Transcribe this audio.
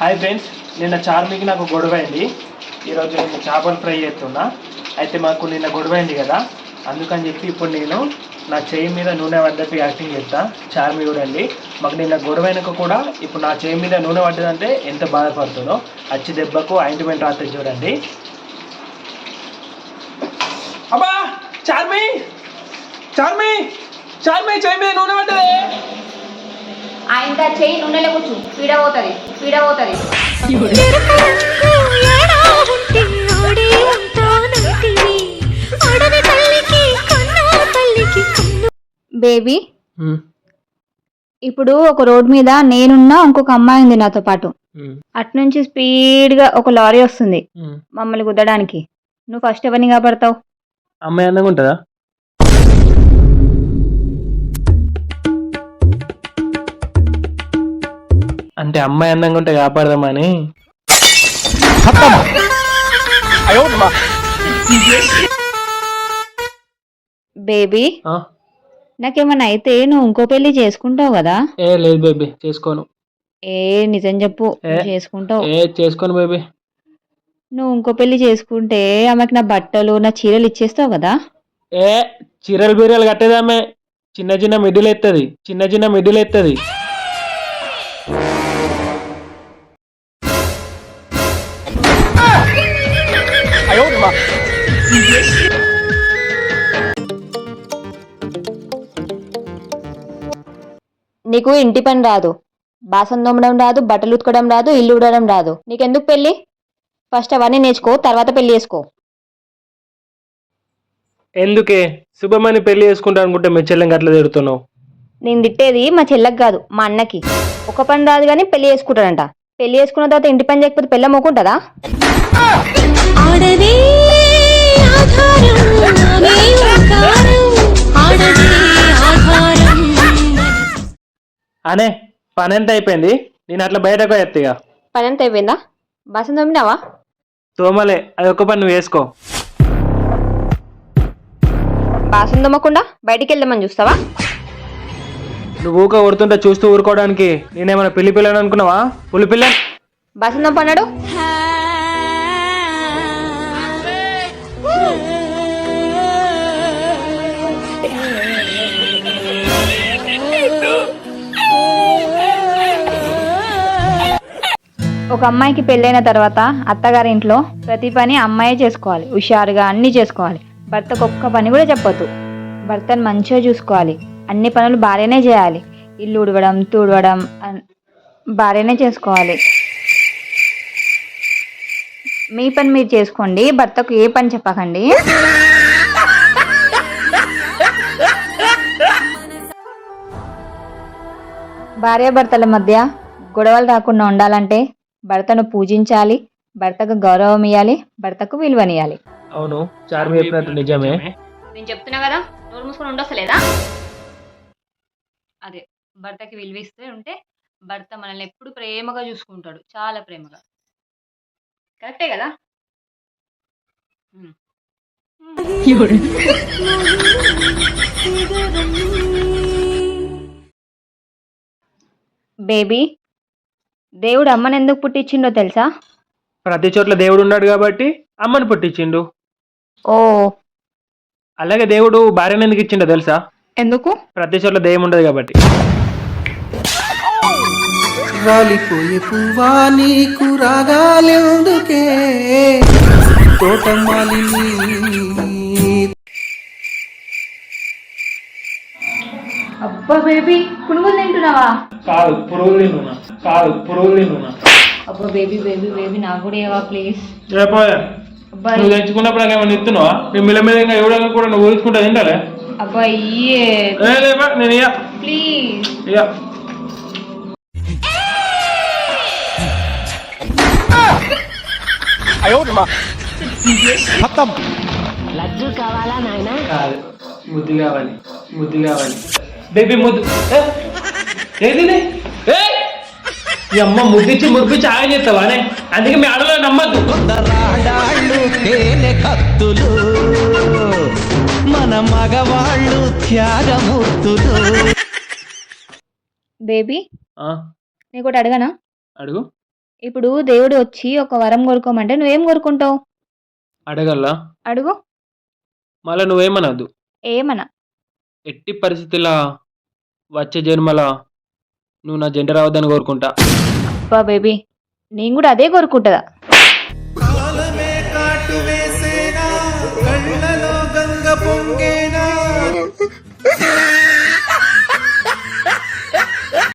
Hi friends నిన్న చార్మికి నాకు గొడవ అయింది. ఈరోజు నేను చేపలు ఫ్రై చేస్తున్నా. అయితే మాకు నిన్న గొడవ అయింది కదా అందుకని చెప్పి ఇప్పుడు నేను నా చేయి మీద నూనె పడ్డట్టు యాక్టింగ్ చేస్తా. చార్మి చూడండి మాకు నిన్న గొడవ వెనుక కూడా ఇప్పుడు నా చేయి మీద నూనె పడ్డదంటే ఎంత బాధపడుతుందో అచ్చి దెబ్బకు ఆయింట్మెంట్ రాత్రి చూడండి. అబ్బా చార్మి! చార్మి! చార్మి చేయి మీద నూనె పడ్డదే ఆయన నూనెలో కూర్చు. బేబీ ఇప్పుడు ఒక రోడ్ మీద నేనున్నా ఇంకొక అమ్మాయి ఉంది నాతో పాటు. అట్నుంచి స్పీడ్గా ఒక లారీ వస్తుంది. మమ్మల్ని గుద్దడానికి. నువ్వు ఫస్ట్ ఎవరిని కాపాడతావు? అమ్మాయి అందంగా ఉంటుందా? అంటే అమ్మాయి అందంగా ఉంటే కాపాడదామని. బేబీ? నాకేమన్నా అయితే నువ్వు ఇంకో పెళ్ళి చేసుకుంటావు కదా? ఏ లేదు బేబీ చేసుకోను. ఏ నిజం చెప్పు? చేసుకుంటావు. ఏ చేసుకోను బేబీ. నువ్వు ఇంకో పెళ్ళి చేసుకుంటే ఆమెకి నా బట్టలు నా చీరలు ఇచ్చేస్తావు కదా? ఏ చీరలు బీరలు కట్టేదామే. చిన్న చిన్న మిడిల్ ఎత్తది. చిన్న చిన్న మిడిల్ ఎత్తది. నీకు ఇంటి పని రాదు. బాసం తోమడం రాదు బట్టలు ఉతకడం రాదు ఇల్లు ఉడడం రాదు. నీకెందుకు పెళ్ళి? ఫస్ట్ అవన్నీ నేర్చుకో తర్వాత పెళ్ళి చేసుకో. ఎందుకే? శుభమని పెళ్ళి చేసుకుంటా అనుకుంటే మీ చెల్లెంకి అట్లా తిడుతున్నావు? నేను తిట్టేది మా చెల్లెకి కాదు మా అన్నకి. ఒక పని రాదు కానీ పెళ్ళి చేసుకుంటాడంట. పెళ్ళి చేసుకున్న తర్వాత ఇంటి పని చేయకపోతే పెళ్ళ మొక్కుంటుందా అనే పని ఎంత అయిపోయింది నేను అట్లా బయటకు ఎత్తిగా పని అంత అయిపోయిందా బాసం తోమినావా? తోమలే. అది ఒక్క పని నువ్వు వేసుకో. బాసం తోమకుండా బయటికి వెళ్దామని చూస్తావా? నువ్వు ఊక కొడుతుంటే చూస్తూ ఊరుకోవడానికి నేనేమైనా పిల్లి పిల్లని అనుకున్నావా? పులి పిల్ల బాసం తోమన్నాడు? ఒక అమ్మాయికి పెళ్ళైన తర్వాత అత్తగారి ఇంట్లో ప్రతి పని అమ్మాయే చేసుకోవాలి. హుషారుగా అన్నీ చేసుకోవాలి. భర్తకు ఒక్క పని కూడా చెప్పొద్దు. భర్తను మంచిగా చూసుకోవాలి. అన్ని పనులు భార్యనే చేయాలి. ఇల్లు ఉడవడం తుడవడం భార్యనే చేసుకోవాలి. మీ పని మీరు చేసుకోండి. భర్తకు ఏ పని చెప్పకండి. భార్యాభర్తల మధ్య గొడవలు రాకుండా ఉండాలంటే భర్తను పూజించాలి భర్తకు గౌరవం ఇవ్వాలి భర్తకు విలువనియాలి అవును చార్మి చెప్పినట్టు నిజమే. నేను చెప్తున్నా కదా నోరు మూసుకొని ఉండొస్తలేదా? అదే భర్తకి విలువ ఇస్తే ఉంటే భర్త మనల్ని ఎప్పుడు ప్రేమగా చూసుకుంటాడు చాలా ప్రేమగా. కరెక్టే కదా. బేబీ దేవుడు అమ్మని ఎందుకు పుట్టించిండో తెలుసా? ప్రతి చోట్ల దేవుడు ఉన్నాడు కాబట్టి అమ్మని పుట్టించిండు. ఓ. అలాగే దేవుడు భార్యను ఎందుకు ఇచ్చిండో తెలుసా? ఎందుకు? ప్రతి చోట్ల దెయ్యం ఉండదు కాబట్టి. రాలిపోయే పువ్వా నీకు రాగాలెందుకే? తోటమాలిని అబ్బా బేబీ పునుగులు తింటున్నావా? కాదు పురుగులు తిన్నా కాదు పురుగులు తిన్నా అబ్బా బేబీ బేబీ బేబీ నాకు కూడా ఇవ్వవా ప్లీజ్? రేపోయా అబ్బా నువ్వు తెచ్చుకున్నప్పుడు ఏమైనా ఇస్తున్నావా నీ మిల్ల మీద ఇంకా ఎవడన్నా కూడా నువ్వు ఊహించుకుంటా తింటాలే అబ్బా ఇయ్యే. ఏ లేవా నేను ఇయ్య. ప్లీజ్. ఇయ్య. కాదు ముద్దు కావాలి ముద్దు కావాలి. బేబీ ముద్దు? ఏది? ఈ అమ్మ ముద్దిచ్చి ముద్దిచ్చి ఆగ చేస్తావానే? అందుకే మీ ఆడలో నమ్మద్దు. రాడాళ్ళు తేనె కత్తులు. మన మగవాళ్ళు త్యాగమూర్తులు. బేబీ ఆ, నీకు ఒకటి అడగనా? అడుగు. ఇప్పుడు దేవుడు వచ్చి ఒక వరం కోరుకోమంటే నువ్వేం కోరుకుంటావు? అడగల్లా? అడుగు. మళ్ళీ నువ్వేమనద్దు. ఏమన్నా ఎట్టి పరిస్థితుల్లో వచ్చే జన్మల నువ్వు నా జంట రావద్దని కోరుకుంటా. అబ్బా బేబీ నేను కూడా అదే కోరుకుంటుందా? కాలమే కాటు వేసేనా కళ్ళలో గంగ పొంగేనా